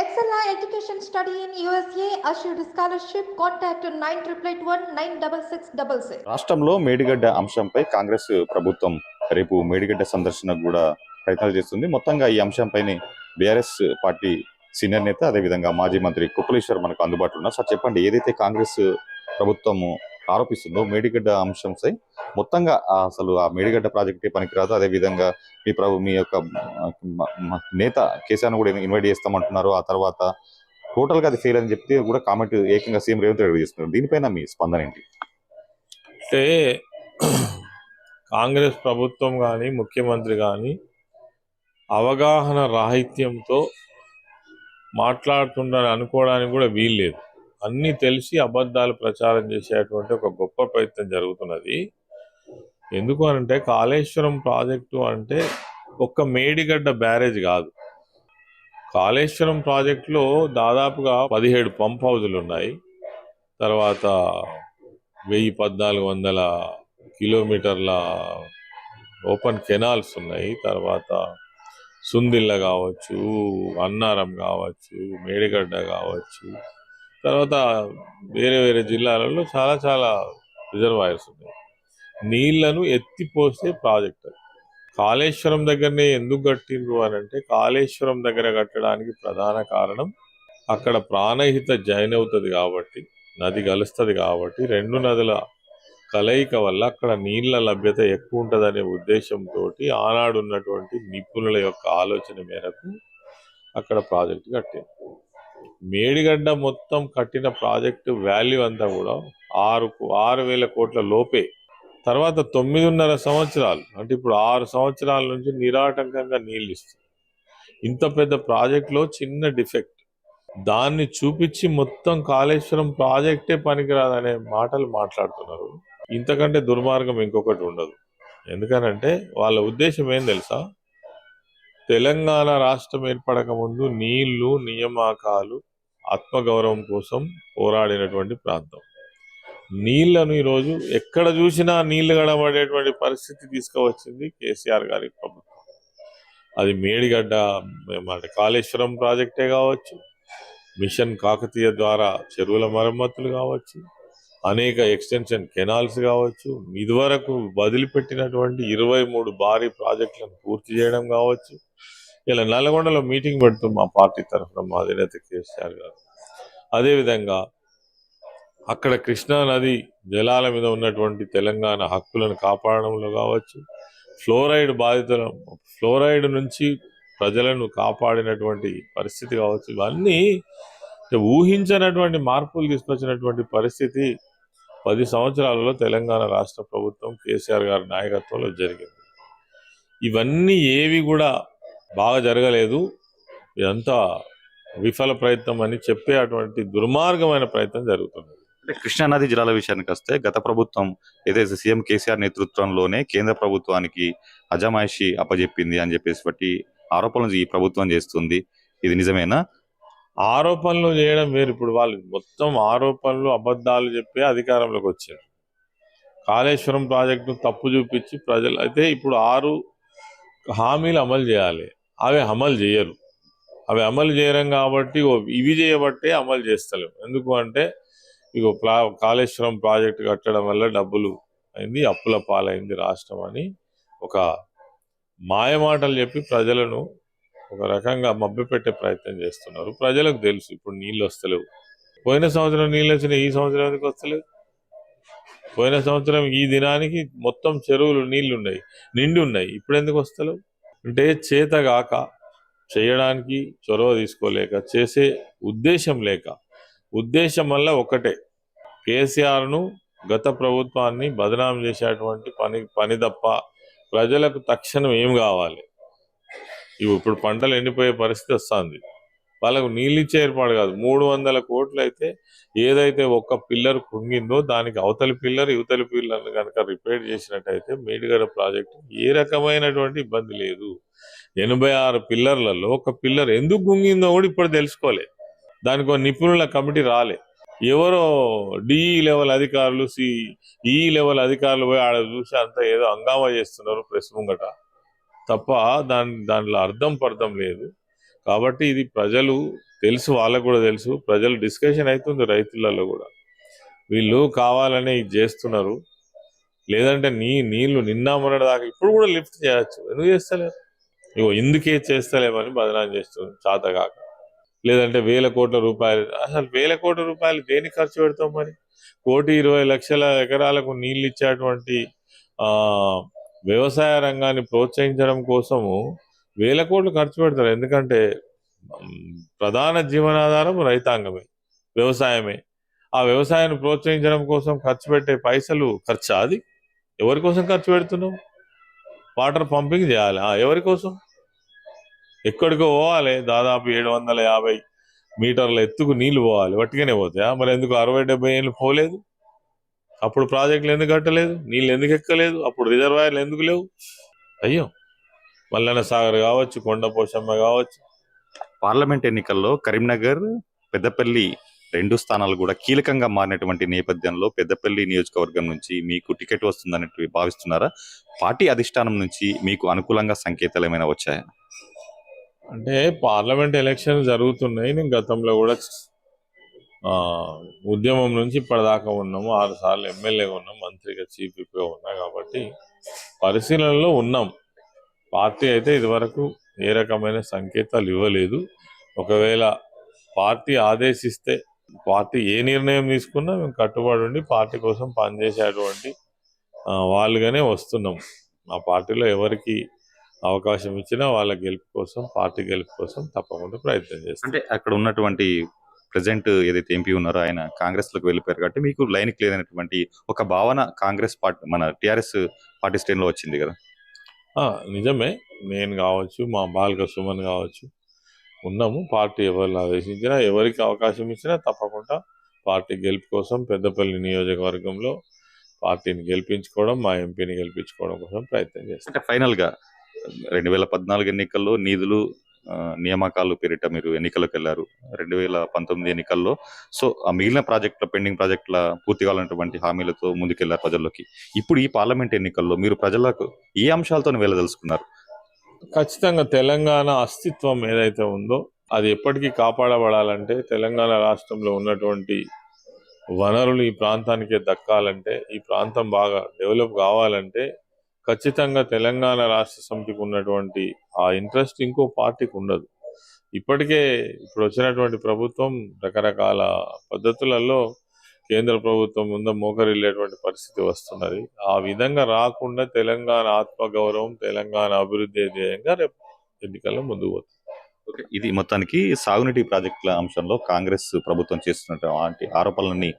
Excella Education Study in USA assured scholarship. Contact 9881 రాష్ట్రంలో మేడిగడ్డ అంశంపై కాంగ్రెస్ ప్రభుత్వం రేపు మేడిగడ్డ సందర్శనకు కూడా ప్రయత్నాలు చేస్తుంది మొత్తంగా ఈ అంశంపైనే బీఆర్ఎస్ పార్టీ సీనియర్ నేత అదేవిధంగా మాజీ మంత్రి కుప్పలేశ్వర్ మనకు అందుబాటులో ఉన్నారు సార్ చెప్పండి ఏదైతే కాంగ్రెస్ ప్రభుత్వము ఆరోపిస్తుందో మేడిగడ్డ అంశంపై మొత్తంగా అసలు ఆ మేడిగడ్డ ప్రాజెక్టే పనికిరాదు. అదేవిధంగా మీ ప్రభు మీ యొక్క నేత కేసీఆర్ కూడా ఇన్వైట్ చేస్తామంటున్నారు. ఆ తర్వాత టోటల్గా అది ఫెయిల్ అని చెప్తే కూడా కామెంట్ ఏకంగా సీఎం రేవంత్ రెడ్డి చేస్తున్నారు. దీనిపైన మీ స్పందన ఏంటి? అంటే కాంగ్రెస్ ప్రభుత్వం కానీ ముఖ్యమంత్రి కానీ అవగాహన రాహిత్యంతో మాట్లాడుతుండని అనుకోవడానికి కూడా వీల్లేదు అన్నీ తెలిసి అబద్ధాలు ప్రచారం చేసేటువంటి ఒక గొప్ప ప్రయత్నం జరుగుతున్నది. ఎందుకు అంటే కాళేశ్వరం ప్రాజెక్టు అంటే ఒక్క మేడిగడ్డ బ్యారేజ్ కాదు. కాళేశ్వరం ప్రాజెక్టులో దాదాపుగా పదిహేడు పంప్ హౌజులు ఉన్నాయి. తర్వాత వెయ్యి పద్నాలుగు వందల కిలోమీటర్ల ఓపెన్ కెనాల్స్ ఉన్నాయి. తర్వాత సుందిల్ల కావచ్చు అన్నారం కావచ్చు మేడిగడ్డ కావచ్చు తర్వాత వేరే వేరే జిల్లాలలో చాలా చాలా రిజర్వాయర్స్ ఉన్నాయి. నీళ్ళను ఎత్తిపోసే ప్రాజెక్ట్ అది. కాళేశ్వరం దగ్గరనే ఎందుకు కట్టిండ్రు అని అంటే కాళేశ్వరం దగ్గర కట్టడానికి ప్రధాన కారణం అక్కడ ప్రాణహిత జైన్ అవుతుంది కాబట్టి నది కలుస్తుంది కాబట్టి రెండు నదుల కలయిక వల్ల అక్కడ నీళ్ళ లభ్యత ఎక్కువ ఉంటుందనే ఉద్దేశంతో ఆనాడు ఉన్నటువంటి నిపుణుల యొక్క ఆలోచన మేరకు అక్కడ ప్రాజెక్టు కట్టింది మేడిగడ్డ మొత్తం కట్టిన ప్రాజెక్టు వాల్యూ అంతా కూడా ఆరు ఆరు వేల కోట్ల లోపే. తర్వాత తొమ్మిదిన్నర సంవత్సరాలు అంటే ఇప్పుడు ఆరు సంవత్సరాల నుంచి నిరాటంకంగా నీళ్ళు ఇస్తుంది ఇంత పెద్ద ప్రాజెక్టులో చిన్న డిఫెక్ట్. దాన్ని చూపించి మొత్తం కాళేశ్వరం ప్రాజెక్టే పనికిరాదనే మాటలు మాట్లాడుతున్నారు. ఇంతకంటే దుర్మార్గం ఇంకొకటి ఉండదు. ఎందుకనంటే వాళ్ళ ఉద్దేశం ఏం తెలుసా? తెలంగాణ రాష్ట్రం ఏర్పడక ముందు నీళ్ళు నియామకాలు ఆత్మగౌరవం కోసం పోరాడినటువంటి ప్రాంతం. నీళ్ళను ఈరోజు ఎక్కడ చూసినా నీళ్ళు గడబడేటువంటి పరిస్థితి తీసుకువచ్చింది కేసీఆర్ గారి ప్రభుత్వం. అది మేడిగడ్డ మన కాళేశ్వరం ప్రాజెక్టే కావచ్చు మిషన్ కాకతీయ ద్వారా చెరువుల మరమ్మతులు కావచ్చు అనేక ఎక్స్టెన్షన్ కెనాల్స్ కావచ్చు ఇదివరకు వదిలిపెట్టినటువంటి ఇరవై మూడు భారీ ప్రాజెక్టులను పూర్తి చేయడం కావచ్చు ఇలా నల్గొండలో మీటింగ్ పెడుతూ మా పార్టీ తరఫున మా అధినేత కేసీఆర్ గారు. అదేవిధంగా అక్కడ కృష్ణా నది జలాల మీద ఉన్నటువంటి తెలంగాణ హక్కులను కాపాడడంలో కావచ్చు ఫ్లోరైడ్ బాధితుల ఫ్లోరైడ్ నుంచి ప్రజలను కాపాడినటువంటి పరిస్థితి కావచ్చు ఇవన్నీ ఊహించినటువంటి మార్పులు తీసుకొచ్చినటువంటి పరిస్థితి పది సంవత్సరాలలో తెలంగాణ రాష్ట్ర ప్రభుత్వం కేసీఆర్ గారి నాయకత్వంలో జరిగింది. ఇవన్నీ ఏవి కూడా బాగా జరగలేదు. ఇదంతా విఫల ప్రయత్నం అని చెప్పే అటువంటి దుర్మార్గమైన ప్రయత్నం జరుగుతుంది. అంటే కృష్ణానది జిల్లాల విషయానికి వస్తే గత ప్రభుత్వం ఏదైతే సీఎం కేసీఆర్ నేతృత్వంలోనే కేంద్ర ప్రభుత్వానికి అజమాయిషి అప్పజెప్పింది అని చెప్పేసి బట్టి ఆరోపణలు ఈ ప్రభుత్వం చేస్తుంది. ఇది నిజమేనా? ఆరోపణలు చేయడం వేరు. ఇప్పుడు వాళ్ళు మొత్తం ఆరోపణలు అబద్ధాలు చెప్పే అధికారంలోకి వచ్చారు. కాళేశ్వరం ప్రాజెక్టును తప్పు చూపించి ప్రజలు అయితే ఇప్పుడు ఆరు హామీలు అమలు చేయాలి. అవి అమలు చేయరు. అవి అమలు చేయరం కాబట్టి ఇవి చేయబట్టే అమలు చేస్తలేము ఎందుకు అంటే ఇగో ప్లా కాళేశ్వరం ప్రాజెక్టు కట్టడం వల్ల డబ్బులు అయింది అప్పుల పాలైంది రాష్ట్రం అని ఒక మాయమాటలు చెప్పి ప్రజలను ఒక రకంగా మభ్యపెట్టే ప్రయత్నం చేస్తున్నారు. ప్రజలకు తెలుసు ఇప్పుడు నీళ్ళు వస్తలేవు. పోయిన సంవత్సరం నీళ్ళు వచ్చినాయి ఈ సంవత్సరం ఎందుకు వస్తలేవు పోయిన సంవత్సరం ఈ దినానికి మొత్తం చెరువులు నీళ్ళు ఉన్నాయి నిండి ఉన్నాయి ఇప్పుడు ఎందుకు వస్తలేవు? అంటే చేతగాక చేయడానికి చొరవ తీసుకోలేక చేసే ఉద్దేశం లేక. ఉద్దేశం వల్ల ఒకటే కేసీఆర్ను గత ప్రభుత్వాన్ని బదనాం చేసేటువంటి పని పని తప్ప ప్రజలకు తక్షణం ఏం కావాలి? ఇవి ఇప్పుడు పంటలు ఎండిపోయే పరిస్థితి వస్తుంది. వాళ్ళకు నీళ్ళు ఇచ్చే ఏర్పాటు కాదు. మూడు వందల కోట్లు అయితే ఏదైతే ఒక్క పిల్లర్ కుంగిందో దానికి అవతలి పిల్లర్ యువతలి పిల్లర్ కనుక రిపేర్ చేసినట్టయితే మేడిగడ ప్రాజెక్టు ఏ రకమైనటువంటి ఇబ్బంది లేదు. ఎనభై ఆరు పిల్లర్లలో ఒక పిల్లర్ ఎందుకు కుంగిందో కూడా ఇప్పుడు తెలుసుకోలే. దానికి నిపుణుల కమిటీ రాలే. ఎవరో డిఈ లెవెల్ అధికారులు సి ఈ లెవెల్ అధికారులు పోయి ఆడ చూసి అంతా ఏదో హంగామా చేస్తున్నారు ప్రెస్ ముంగట. తప్ప దాని దాంట్లో అర్థం పర్థం లేదు. కాబట్టి ఇది ప్రజలు తెలుసు వాళ్ళకు కూడా తెలుసు. ప్రజలు డిస్కషన్ అవుతుంది రైతులలో కూడా. వీళ్ళు కావాలని ఇది చేస్తున్నారు. లేదంటే నీ నీళ్ళు నిన్న దాకా ఇప్పుడు కూడా లిఫ్ట్ చేయొచ్చు. ఎందుకు చేస్తలేరు? ఇగో ఇందుకే చేస్తలేమని బదనాం చేస్తుంది చాతగాక లేదంటే వేల కోట్ల రూపాయలు అసలు వేల కోట్ల రూపాయలు దేనికి ఖర్చు పెడతాం మరి? కోటి ఇరవై లక్షల ఎకరాలకు నీళ్ళు ఇచ్చేటువంటి ఆ వ్యవసాయ రంగాన్ని ప్రోత్సహించడం కోసము వేల కోట్లు ఖర్చు పెడతారు. ఎందుకంటే ప్రధాన జీవనాధారం రైతాంగమే వ్యవసాయమే. ఆ వ్యవసాయాన్ని ప్రోత్సహించడం కోసం ఖర్చు పెట్టే పైసలు ఖర్చు అది? ఎవరి కోసం ఖర్చు పెడుతున్నాం? వాటర్ పంపింగ్ చేయాలి? ఎవరి కోసం? ఎక్కడికో పోవాలి. దాదాపు ఏడు వందల యాభై మీటర్ల ఎత్తుకు నీళ్ళు పోవాలి. వట్టిగానే పోతాయా? మరి ఎందుకు అరవై డెబ్బై ఏళ్ళు పోలేదు? అప్పుడు ప్రాజెక్టులు ఎందుకు కట్టలేదు? నీళ్ళు ఎందుకు ఎక్కలేదు? అప్పుడు రిజర్వాయర్లు ఎందుకు లేవు? అయ్యో. మల్లన్న సాగర్ కావచ్చు కొండ పోషమ్మ కావచ్చు. పార్లమెంట్ ఎన్నికల్లో కరీంనగర్ పెద్దపల్లి రెండు స్థానాలు కూడా కీలకంగా మారినటువంటి నేపథ్యంలో పెద్దపల్లి నియోజకవర్గం నుంచి మీకు టికెట్ వస్తుందని భావిస్తున్నారా? పార్టీ అధిష్టానం నుంచి మీకు అనుకూలంగా సంకేతాలు ఏమైనా వచ్చాయా? అంటే పార్లమెంట్ ఎలక్షన్ జరుగుతున్నాయి. నేను గతంలో కూడా ఉద్యమం నుంచి ఇప్పటిదాకా ఉన్నాము. ఆరు సార్లు ఎమ్మెల్యేగా ఉన్నాం. మంత్రిగా చీఫ్ విప్గా ఉన్నా కాబట్టి పరిశీలనలో ఉన్నాం. పార్టీ అయితే ఇదివరకు ఏ రకమైన సంకేతాలు ఇవ్వలేదు. ఒకవేళ పార్టీ ఆదేశిస్తే పార్టీ ఏ నిర్ణయం తీసుకున్నా మేము కట్టుబడి ఉండి పార్టీ కోసం పనిచేసేటువంటి వాళ్ళుగానే వస్తున్నాం. మా పార్టీలో ఎవరికి అవకాశం ఇచ్చినా వాళ్ళ గెలుపు కోసం పార్టీ గెలుపు కోసం తప్పకుండా ప్రయత్నం చేస్తాం. అంటే అక్కడ ఉన్నటువంటి ప్రజెంట్ ఏదైతే ఎంపీ ఉన్నారో ఆయన కాంగ్రెస్లోకి వెళ్ళిపోయారు కాబట్టి మీకు లైన్ క్లియర్ అయినటువంటి ఒక భావన కాంగ్రెస్ పార్టీ మన టిఆర్ఎస్ పార్టీ శ్రేణిలో వచ్చింది కదా? నిజమే. నేను కావచ్చు మా బాలక సుమన్ కావచ్చు ఉన్నాము. పార్టీ ఎవరిని ఆదేశించినా ఎవరికి అవకాశం ఇచ్చినా తప్పకుండా పార్టీ గెలుపు కోసం పెద్దపల్లి నియోజకవర్గంలో పార్టీని గెలిపించుకోవడం మా ఎంపీని గెలిపించుకోవడం కోసం ప్రయత్నం చేస్తాం. అంటే ఫైనల్గా రెండు వేల పద్నాలుగు ఎన్నికల్లో నిధులు నియామకాలు పేరిట మీరు ఎన్నికలకు వెళ్ళారు. రెండు వేల పంతొమ్మిది ఎన్నికల్లో. సో ఆ మిగిలిన ప్రాజెక్టుల పెండింగ్ ప్రాజెక్టుల పూర్తి కావాలన్నటువంటి హామీలతో ముందుకెళ్ళారు ప్రజల్లోకి. ఇప్పుడు ఈ పార్లమెంట్ ఎన్నికల్లో మీరు ప్రజలకు ఏ అంశాలతో వెళ్ళదలుచుకున్నారు? ఖచ్చితంగా తెలంగాణ అస్తిత్వం ఏదైతే ఉందో అది ఎప్పటికీ కాపాడబడాలంటే తెలంగాణ రాష్ట్రంలో ఉన్నటువంటి వనరులు ఈ ప్రాంతానికే దక్కాలంటే ఈ ప్రాంతం బాగా డెవలప్ కావాలంటే ఖచ్చితంగా తెలంగాణ రాష్ట్ర సమితికి ఉన్నటువంటి ఆ ఇంట్రెస్ట్ ఇంకో పార్టీకి ఉండదు. ఇప్పటికే ఇప్పుడు వచ్చినటువంటి ప్రభుత్వం రకరకాల పద్ధతులలో కేంద్ర ప్రభుత్వం ముందు మోకరిల్లేటువంటి పరిస్థితి వస్తున్నది. ఆ విధంగా రాకుండా తెలంగాణ ఆత్మగౌరవం తెలంగాణ అభివృద్ధి ధ్యేయంగా రేపు ఎన్నికల్లో ముందుకు పోతుంది. ఓకే ఇది మొత్తానికి సాగునీటి ప్రాజెక్టుల అంశంలో కాంగ్రెస్ ప్రభుత్వం చేస్తున్నటువంటి ఆరోపణలని